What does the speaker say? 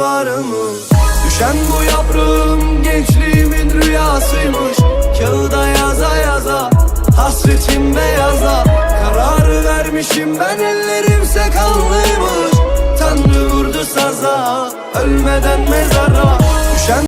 Görenler var mı? Düşen bu yaprağım gençliğimin rüyasıymış. Kağıda yaza yaza Hasretim beyaza. Kararı vermişim ben ellerimse kanlıymış. Tanrı vurdu saza Ölmeden mezar